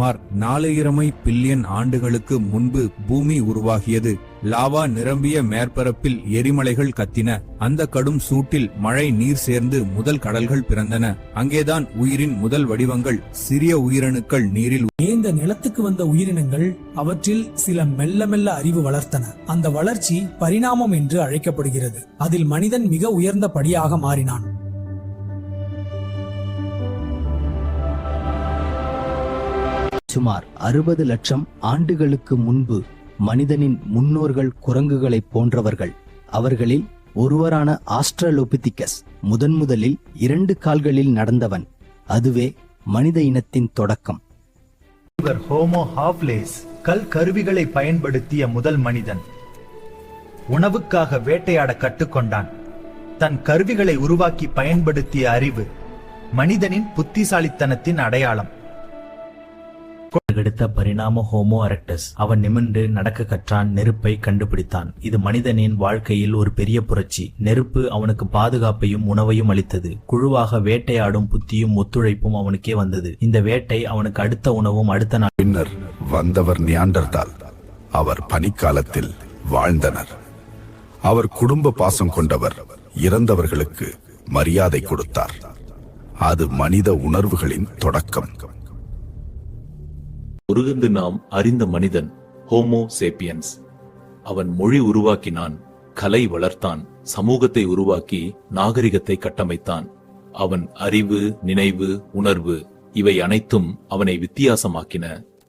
சுமார் நாலாயிரமை பில்லியன் ஆண்டுகளுக்கு முன்பு பூமி உருவாகியது. லாவா நிரம்பிய மேற்பரப்பில் எரிமலைகள் கத்தின. அந்த கடும் சூட்டில் மழை நீர் சேர்ந்து முதல் கடல்கள் பிறந்தன. அங்கேதான் உயிரின் முதல் வடிவங்கள் சிறிய உயிரணுக்கள் நீரில் இந்த நிலத்துக்கு வந்த உயிரினங்கள் அவற்றில் சில மெல்ல மெல்ல அறிவு வளர்த்தன. அந்த வளர்ச்சி பரிணாமம் என்று அழைக்கப்படுகிறது. அதில் மனிதன் மிக உயர்ந்த படியாக மாறினான். சுமார் அறுபது லட்சம் ஆண்டுகளுக்கு முன்பு மனிதனின் முன்னோர்கள் குரங்குகளைப் போன்றவர்கள். அவர்களில் ஒருவரான ஆஸ்ட்ரலோபிதிகஸ் முதன் முதலில் இரண்டு கால்களில் நடந்தவன். அதுவே மனித இனத்தின் தொடக்கம். இவர் ஹோமோ ஹாப்லேஸ் கல் கருவிகளை பயன்படுத்திய முதல் மனிதன். உணவுக்காக வேட்டையாட கற்றுக்கொண்டான். தன் கருவிகளை உருவாக்கி பயன்படுத்திய அறிவு மனிதனின் புத்திசாலித்தனத்தின் அடையாளம். அடுத்த பரிணாம ஹோமோ அரக்டஸ் அவன் நிமிர்ந்து நடக்க கற்றான் நெருப்பை கண்டுபிடித்தான். இது மனிதனின் வாழ்க்கையில் ஒரு பெரிய புரட்சி. நெருப்பு அவனுக்கு பாதுகாப்பையும் உணவையும் அளித்தது. குழுவாக வேட்டையாடும் புத்தியும் ஒத்துழைப்பும் அவனுக்கே வந்தது. இந்த வேட்டை அவனுக்கு அடுத்த உணவும் அடுத்த நாள். பின்னர் வந்தவர் நியாண்டர்தால். அவர் பனிக்காலத்தில் வாழ்ந்தனர். அவர் குடும்ப பாசம் கொண்டவர். இறந்தவர்களுக்கு மரியாதை கொடுத்தார். அது மனித உணர்வுகளின் தொடக்கம். முருகந்து நாம் அறிந்த மனிதன் ஹோமோ சேப்பியன்ஸ். அவன் மொழி உருவாக்கினான் கலை வளர்த்தான் சமூகத்தை உருவாக்கி நாகரிகத்தை கட்டமைத்தான். அவன் அறிவு நினைவு உணர்வு இவை அனைத்தும் அவனை வித்தியாசமாக்கின.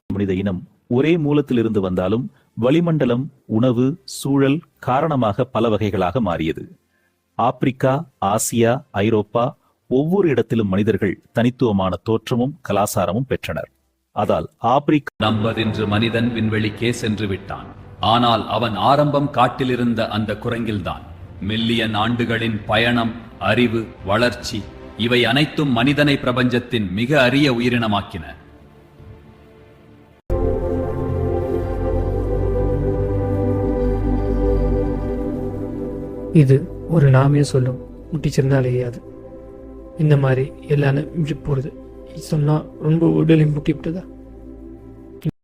மனித இனம் ஒரே மூலத்திலிருந்து வந்தாலும் வளிமண்டலம் உணவு சூழல் காரணமாக பல வகைகளாக மாறியது. ஆப்பிரிக்கா ஆசியா ஐரோப்பா ஒவ்வொரு இடத்திலும் மனிதர்கள் தனித்துவமான தோற்றமும் கலாசாரமும் பெற்றனர். அதால் ஆப்பிரிக்கா நம்பதென்று மனிதன் விண்வெளிக்கே சென்று விட்டான். ஆனால் அவன் ஆரம்பம் காட்டிலிருந்த அந்த குரங்கில்தான். மில்லியன் ஆண்டுகளின் பயணம் அறிவு வளர்ச்சி இவை அனைத்தும் மனிதனை பிரபஞ்சத்தின் மிக அரிய உயிரினமாக்கின. இது ஒரு நாமே சொல்லும். முட்டிச்சிருந்தால் அழியாது இந்த மாதிரி எல்லாரும் இப்படி போகிறது சொன்னால் ரொம்ப உடலை முட்டி விட்டதா